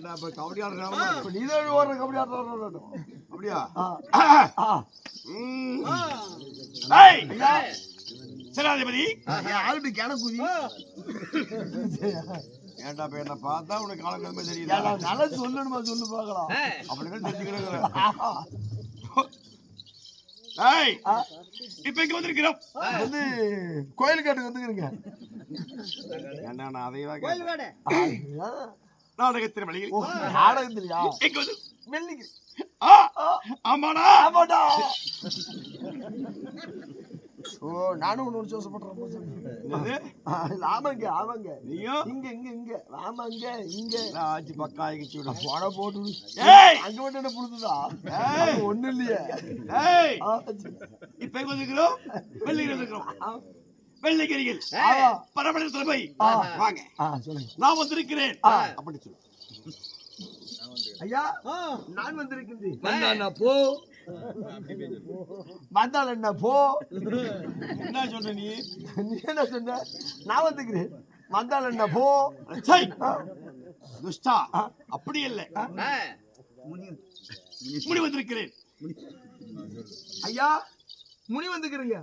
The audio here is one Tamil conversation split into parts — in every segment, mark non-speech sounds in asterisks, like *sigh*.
ஏன்டா இப்ப கபடி ஆடுறாங்க இப்ப நீ தான் ஓடுற கபடி ஆடுறாங்க அப்படியா? ம். ஏய்! சேனாதிபதி. ஆளுட்டு கிணக்குதி ஏன்டா இப்ப என்ன பார்த்தா உனக்கு காலக்கிழமை தெரியல நல்லா சொல்லணுமா? சொல்லு பார்க்கலாம். அப்படின்னு தெரிஞ்சுக்கிறேன் இப்ப இங்க வந்திருக்கிறோம்? வந்து கோயில் காட்டுக்கு வந்துக்கிறீங்க. ஏன்டா நான் கேட்டேன். நாடகத்தின் வழியில் நாடகத்திலையா? இங்க வந்து வெள்ளிக்கு ஆ, ஆமாடா. ஆமாடா. *laughs* ஓ நானும் ஒன்று ஒன்று யோசப்படுறேன் என்னது? ஆமாங்க ஆமாங்க. நீயும் இங்க இங்க இங்க. ஆமாங்க இங்க. ஆச்சு பக்கா ஆகிச்சு விடு. போட போட்டு அங்க மட்டும் என்ன ஏய்! ஒண்ணு இல்லையே. இப்ப எங்க பரமடத்துல போய் ஆ. வாங்க. நான் வந்திருக்கிறேன். அப்படி சொல்லு. ஐயா நான் வந்திருக்கின்றேன். வந்தானா போ. வந்தால் என்ன போ. என்ன சொல்ற நீ? நீ என்ன சொன்ன? நான் வந்துக்கிறேன் வந்தால் என்ன போ துஷ்டா. அப்படி இல்ல. முடி வந்திருக்கிறேன். ஐயா முனி வந்துக்கிறீங்க?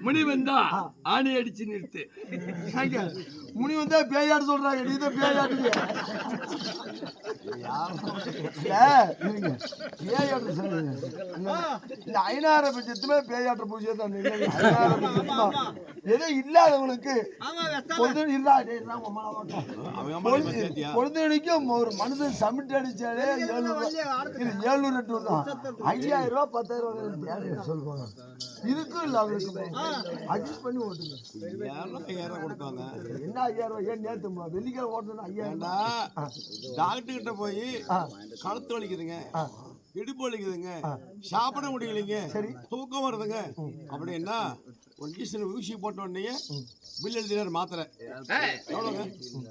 முடி வந்தா. ஆணி அடிச்சு நிறுத்து. முனி வந்தா பேயாடு சொல்றாங்க. நீ தான் பேயாடுங்க பேயாட்டு சொல்லுங்க. இந்த ஐநார பட்சத்துமே பேயாட்டு பூஜை தான் பட்சத்துமா ஏதோ இல்லாதவங்களுக்கு பொழுது இல்லா. டேய், நான் உன் மேல வரட்டும். அவங்க அம்மா பொழுது- சேர்த்தியா? பொழுதுனைக்கும் ஒரு மனுஷன் சமிட் அடிச்சாலே இது ஏழுநூறு எட்டு தான் ஐயாயிரம் ரூபாய் பத்தாயிரம் ரூபாய் சொல்லுவாங்க? இதுக்கும் இல்ல அவருக்கு அட்ஜஸ்ட் பண்ணி ஓட்டுங்க. என்ன ஐயாயிரம் ரூபாய் ஏன் ம- வெள்ளிக்கிழமை ஓட்டணும் ஐயாயிரம் டாக்டர் கிட்ட போய். கழுத்து வலிக்குதுங்க. இடுப்பு வலிக்குதுங்க. சாப்பிட முடியலைங்க சரி. தூக்கம் வருதுங்க அப்படின்னா ஒரு ஊசி போட்ட உடனே பில் எழுதினார் மாத்திரை. எவ்வளோங்க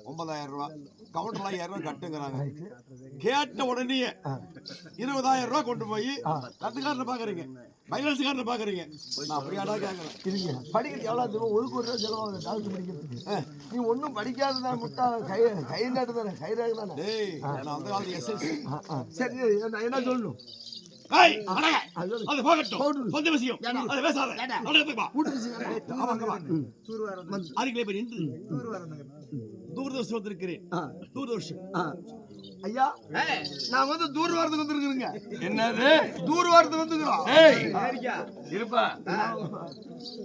ஒன்பதாயிரம் ரூபாய் கவுண்டர்ல ஐயாயிரம் ரூபாய் கட்டுங்கிறாங்க. கேட்ட உடனே. இருபதாயிரம் ரூபாய் கொண்டு போய். கத்துக்காரனை பாக்குறீங்க. பைனான்ஸ்காரனை பாக்குறீங்க. நான் அப்படியாடா கேட்கறேன் படிக்கிறது எவ்வளோ தெரியுமா ஒரு கோடி ரூபா செலவாங்க டாக்டர் படிக்கிறதுக்கு. நீ ஒன்றும் படிக்காததான் முட்டா. கை கை நாட்டு தானே? கை ரேகை தானே? டேய் நான் அந்த காலத்து எஸ்எல்சி. சரி. நான் என்ன சொல்லணும்? அது போகட்டும். சொந்த விஷயம். அது பேசாத. நடந்துக்கு வா வீட்டு விஷயம் ஆமாங்க வா அருகிலே போய் நின்று தூர்தர்ஷன் வந்திருக்கிறேன். தூர்தர்ஷன். ஐயா நான் வந்து தூர் வாரத்துக்கு வந்துருக்குறேங்க. என்னது? தூர் வாரத்துக்கு வந்துக்கிறோம் இருப்பா.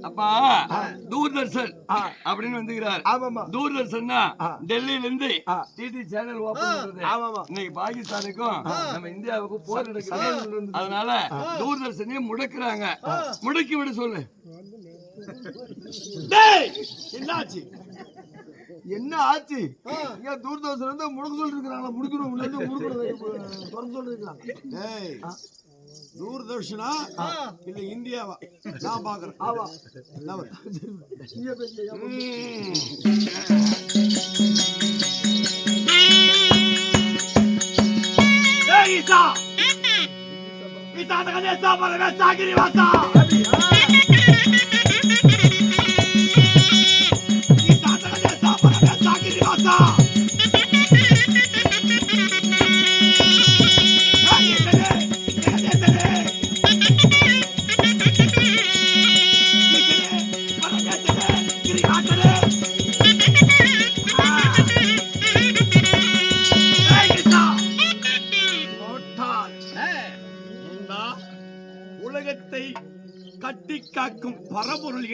அப்பா தூர்தர்ஷன். அப்படின்னு வந்துக்கிறார். ஆமாம்மா. தூர்தர்ஷன்னா. டெல்லியில இருந்து. டிடி சேனல் ஓபன் பண்றது. ஆமாம்மா. இன்னைக்கு பாகிஸ்தானுக்கும் நம்ம இந்தியாவுக்கும் போர் நடக்குது. அதனால தூர்தர்ஷனே முடக்குறாங்க. முடக்கி விட சொல்லு. டேய் என்னாச்சு? என்ன ஆச்சு? ஏன் தூர்தர்ஷன் வந்து முடுக்க சொல்லிருக்கிறாங்களா முடிக்கணும் உள்ள இருந்து முடுக்கணும் திறந்து சொல்லிருக்கலாம் டேய் தூர்தர்ஷனா? இல்ல இந்தியாவா? நான் பாக்குறேன். ஈசா. ஈசா தகதே சாமர வேசா. கிரிவாசா ஈசா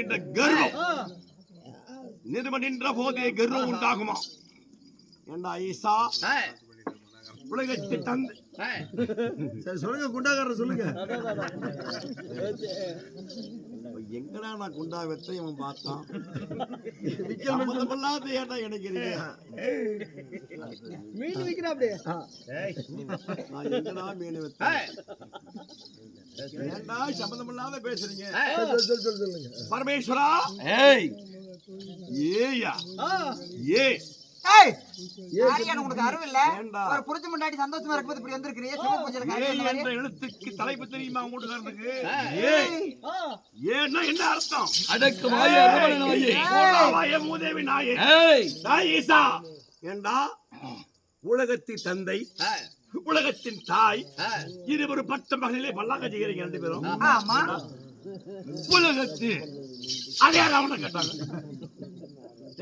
என்ற கர்வம் நிறுவ நின்ற போதே கர்வம் உண்டாகுமா? ஏண்டா ஈசா? உலகத்தில் தந்தை சரி சொல்லுங்க குண்டாக்காரர் சொல்லுங்க. *laughs* எங்கடா நான் குண்டா வெத்த இவன் பார்த்தான். *laughs* சம்மந்தமில்லாத மீன் விக்கிறாப்டி நான் எங்கடா மீன் வெத்தேன் ஏன்டா சம்மந்தமில்லாத பேசுறீங்க? பரமேஸ்வரா? ஏய். ஏயா. ஏ உனக்கு அறிவு இல்ல ஒரு முன்னாடி சந்தோஷமா இருக்கும்போது இப்படி வந்திருக்கிறீ? சிவ எழுத்துக்கு தலைப்பு தெரியுமா ஏன்னா என்ன அர்த்தம்? நாயே. நாயே. ஈசா. ஏண்டா? உலகத்தின் தந்தை உலகத்தின் தாய் இருவரு பட்ட மகளிலே பல்லாங்க செய்கிறீங்க ரெண்டு பேரும். ஆமா. உலகத்தில் அதே அவனை கேட்டாங்க.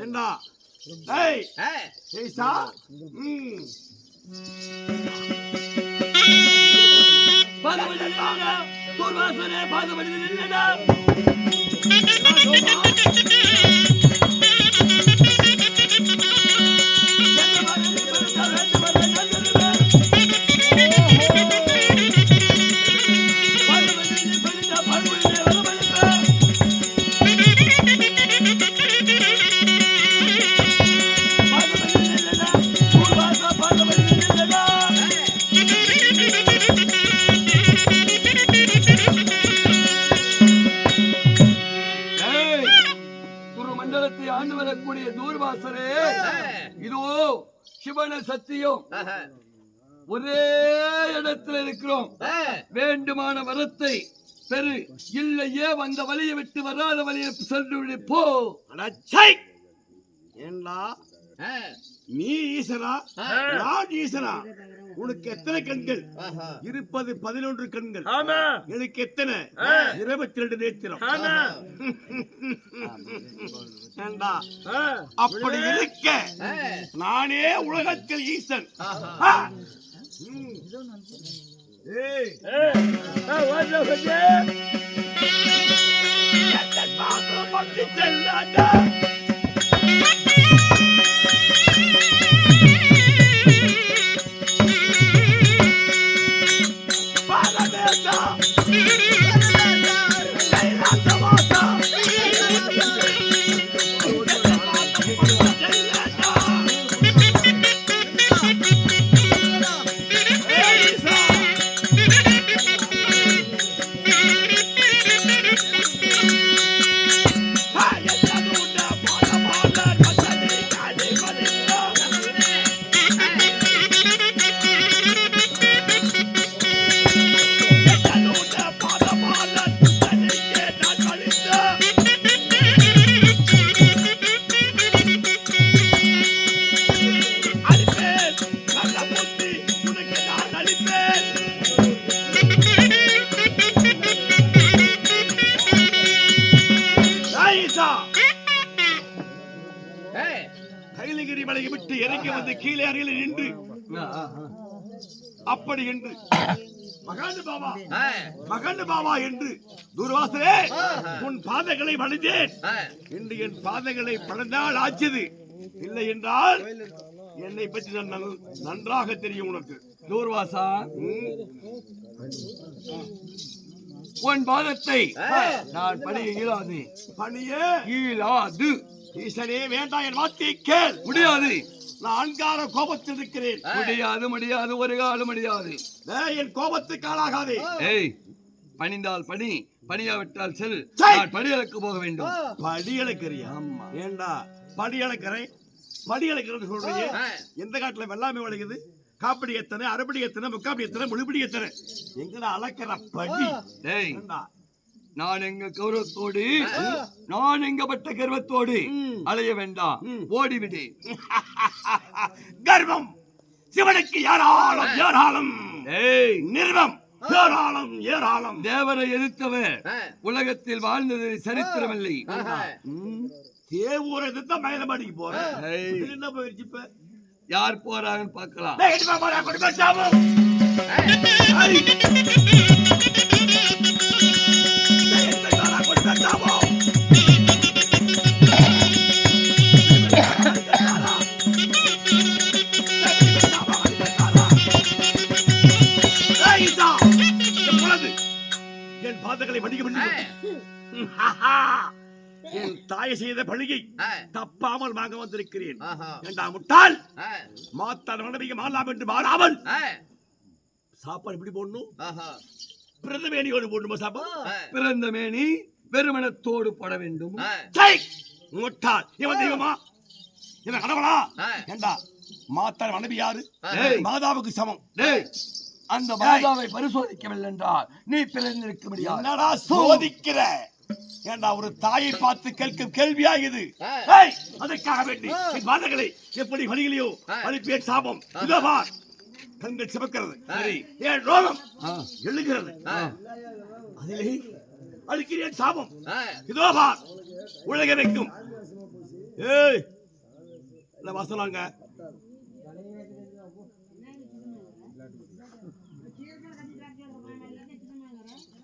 ஏண்டா? ஏய் ஈசா ம். பாதபதி தாங்க துர்வாசனே பாதபதி நின்னடா சிவன சத்தியம் ஒரே இடத்துல இருக்கிறோம். வேண்டுமான வரத்தை பெரு இல்லையே வந்த வழியை விட்டு வராத வழியை சென்று. போ. ஏண்டா? நீ ஈசனா நான் ஈசனா. உனக்கு எத்தனை கண்கள்? இருப்பது பதினொன்று கண்கள். ஆமா. எனக்கு எத்தனை? இருபத்தி ரெண்டு நேத்திரம். அப்படி இருக்க நானே உலகத்தில் ஈசன். ம். ஏய். அப்படி என்று. மகாண்டு பாபா மகாண்டு பாபா என்று. துர்வாசரே உன் பாதைகளை வளைந்தேன் இன்று என் பாதைகளை பழந்தால் ஆச்சது இல்லை என்றால் என்னை பற்றி நான் நன்றாக தெரியும் உனக்கு. தூர்வாசா. உன் பாதத்தை நான் பணிய இயலாது. பணியே இயலாது. ஈசனே வேண்டாம் என் வார்த்தையை கேள். முடியாது. நான் அன்கார கோபத்தில் இருக்கிறேன் முடியாது முடியாது ஒரு காலம் முடியாது. என் கோபத்துக்கு ஆளாகாதே. ஏய் பணிந்தால் பணி பணியாவிட்டால் செல்! நான் பணியலுக்கு போக வேண்டும். படி அளக்கிறியா ஏண்டா? படி அளக்கிறேன் படி அளக்கிறது சொல்றீங்க எந்த காட்டுல வெள்ளாமை விளையுது காப்படி எத்தனை அரைப்படி எத்தனை முக்காப்படி எத்தனை முழுப்படி எத்தனை? எங்கடா அளக்கிற படி? டேய் ஏண்டா? நான் எங்க கௌரவத்தோடு? நான் எங்க பட்ட கர்வத்தோடு. அலைய வேண்டாம். ஓடிவிடு. கர்வம். சிவனுக்கு ஏராளம் ஏராளம். நிர்வம். ஏராளம் ஏராளம். தேவரை எதிர்த்தவர். உலகத்தில் வாழ்ந்தது சரித்திரமில்லை. தேவூரை எதிர்த்தா மயிலமாடிக்கு போறேன் என்ன போயிடுச்சு இப்ப? யார் போறாங்கன்னு பார்க்கலாம். தப்பாமல் வாங்க வந்திருக்கிறேன். ஏண்டா முட்டாள். மாத்தான் மனைவிக்கு மாறலாம் என்று மாறாமல். சாப்பாடு எப்படி போடணும்? பிறந்த மேனியோடு போடணுமா சாப்பாடு பிறந்த மேனி வெறுமனத்தோடு பட வேண்டும்! முட்டாள். இவன் தெய்வமா? இவன் கடவுளா. ஏண்டா? மாத்தான் மனைவி யாரு? மாதாவுக்கு சமம். அந்த மாதாவை பரிசோதிக்கவில்லை என்றால் நீ பிறந்திருக்க முடியாது. சோதிக்கிற. ஏண்டா ஒரு தாயை பார்த்து கேட்கும் கேள்வியா இது ஆ. ஏய், அதற்காக வேண்டி வாதங்களை எப்படி வழிகளையோ. அனுப்பிய சாபம். இதோ பார் கண்கள் சிவக்கிறது. சரி ஏன் ரோகம். எழுகிறது? அதிலே அழுக்கிறேன் சாபம். ஆ, இதோ பார் உலக வைக்கும். ஏய் வசலாங்க ஏய்,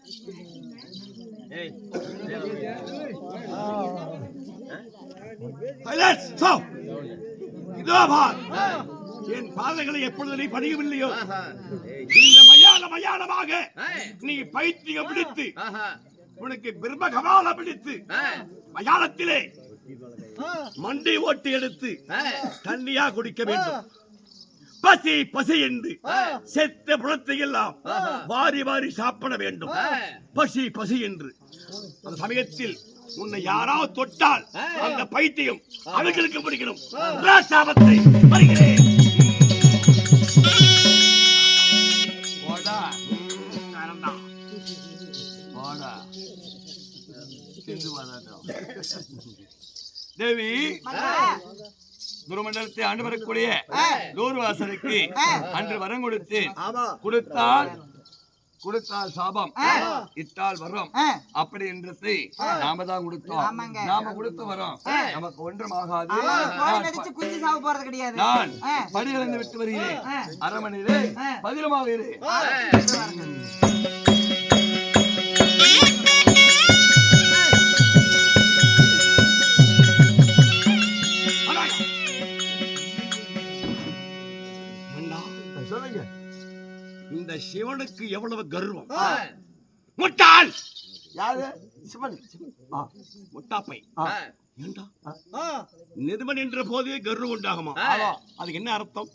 Silence! Stop! இதோ பார் என் பாதைகளை எப்பொழுது நீ ஏய், இந்த மயான மயானமாக நீ பைத்தியம் பிடித்து உனக்கு பிரம்ம கபால பிடித்து மயானத்திலே மண்டை ஓட்டி எடுத்து தண்ணியா குடிக்க வேண்டும். பசி பசி என்று செத்த புலத்தை எல்லாம் வாரி வாரி சாப்பிட வேண்டும். பசி பசி என்று. அந்த சமயத்தில் உன்னை யாராவது தொட்டால் அந்த பைத்தியம் அவர்களுக்கு பிடிக்கணும். சாபத்தை வருகிறேன் தேவி. துருமண்டலத்தை ஆண்டு வரக்கூடிய தூர்வாசனுக்கு அன்று வரம் கொடுத்து கொடுத்தால் கொடுத்தால் சாபம் இட்டால் வரம். அப்படி என்றதை நாம தான் கொடுத்தோம். நாம கொடுத்த வரம் நமக்கு ஒன்றும் ஆகாது நான் அடிச்சு குஞ்சு சாவு போறது கிடையாது. நான் ஆ. படியிலிருந்து விட்டு வருகிறேன். அரமனையிலே. பதிலமாக இரு. சொல்லுங்க. இந்த சிவனுக்கு எவ்வளவு கர்வம்? முட்டாள். யாரு? சிவன். முட்டாப்பை. நிருபன் என்ற போதே கர்வம் உண்டாகுமா. அதுக்கு என்ன அர்த்தம்.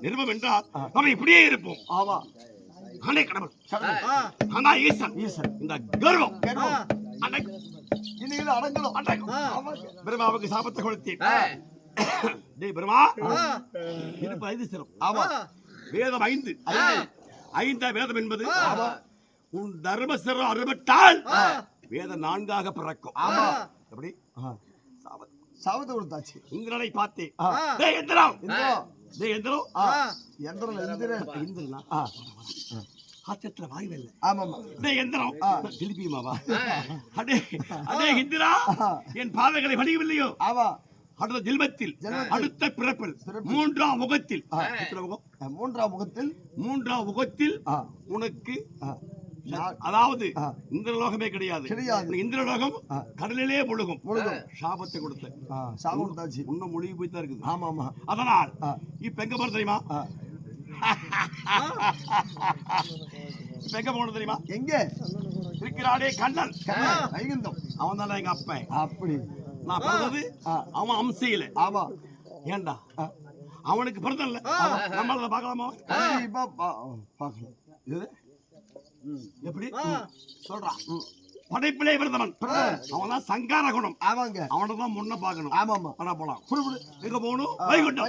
நிருபம் என்றால் நம்ம இப்படியே இருப்போம். ஆமா. ஆனே கடவுள். ஆனா ஈசன். ஈசன். இந்த கர்வம். இனிமேல் அடங்கணும் அடக்கு. ஆமாங்க. பிரம்மாவுக்கு சாபத்தை கொடுத்தேன். டேய் பிரம்மா இருப்பு ஐந்து சிரம் ஆமா. வேதம் ஐந்து. ஐந்து. வேதம் என்பது உன் தர்மசிரம் அறுபட்டால் வேதம் நான்காக பிறக்கும். எப்படி. சாபத்தை. கொடுத்தாச்சு. இந்திரனை. டேய் எந்திரம். எந்திரம். எந்திரம். ஆத்திரத்துல வாய்வு இல்லை. ஆமாம்மா. டேய் எந்திரம். திருப்பியுமாவா அடே அடே இந்திரா. என் பாதங்களை வடியவில்லையோ ஆமா. அடுத்த ஜென்மத்தில். அடுத்த பிறப்பில். மூன்றாம் முகத்தில். மூன்றாம் முகத்தில். மூன்றாம் முகத்தில். உனக்கு அதாவது. இந்திரலோகமே கிடையாது. கிடையாது. இந்திரலோகம். கடலிலே முழுகும். முழுகும். சாபத்தை கொடுத்த. சாபம் கொடுத்தாச்சு. இன்னும் மொழிவு போய் தான் இருக்குது. ஆமா ஆமா. அதனால். இப்ப எங்க போறது தெரியுமா. இப்ப எங்க போனது தெரியுமா? *laughs* எங்க? இருக்கிறானே கண்ணன். கண்ணன், வைகுந்தம். அவன் தானே எங்க அப்பன். அப்படி. நான் பிறந்தது. அவன் அம்சையில. ஆமா. ஏண்டா. அவனுக்கு பிறந்தல்ல. நம்மள பார்க்கலாமா? கண்டிப்பா பார்க்கலாம் இது? எப்படி? சொல்றான் படைப்பிலே பிறந்தவன். அவன் தான் சங்கார குணம். ஆமாங்க. அவனை தான் முன்ன பார்க்கணும். ஆமாமா. ஆனா போலாம். எங்க போகணும்? வைகுண்டம்.